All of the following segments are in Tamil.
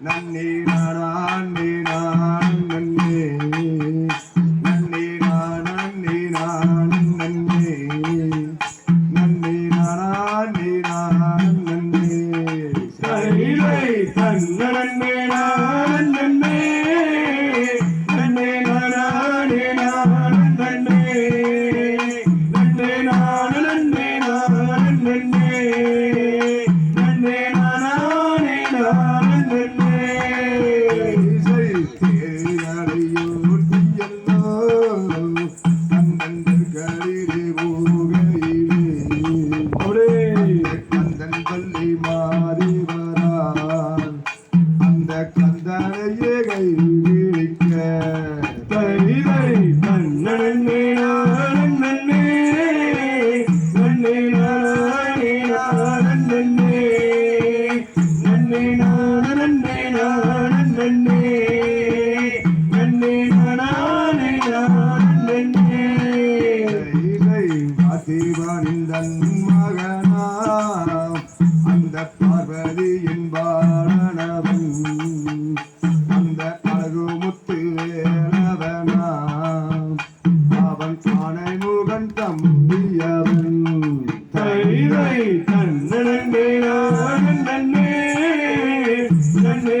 நன்னே நான் நான் நன்னே நன்னே. நான் நன்னே நான் நன்னே நன்னே. நான் நான் நன்னே தன்னை தன்ன நன்மே நான் நன்னே. கரிரே கண்ணே கண்ணே நானே கண்ணே இலை பாசிவன் தன் மகனா அந்த பார்வதி என்பானவன். அந்த அழகு முத்து வேலவனா அவன் ஆனை முகன் தம்பியவன். தைரை தன்னே தன்னே தன்னே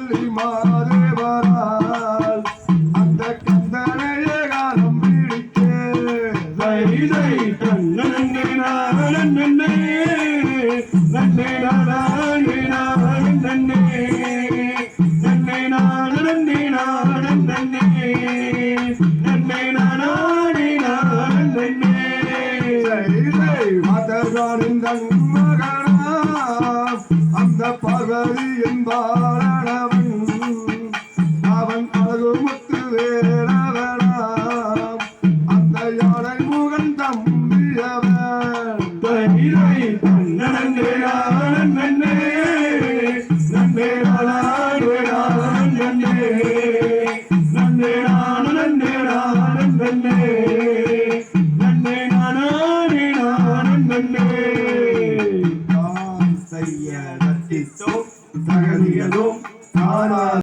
வள்ளி மாதேவரால் அந்த கந்தனைய காலம் பிடித்து தைதை தன்னே நன்னை நானே நன்னே நன்னை நானே நன்னே நன்னை நானே நன்னே தைதை மதகாரின் மகனா அந்த பகவி என்பாரா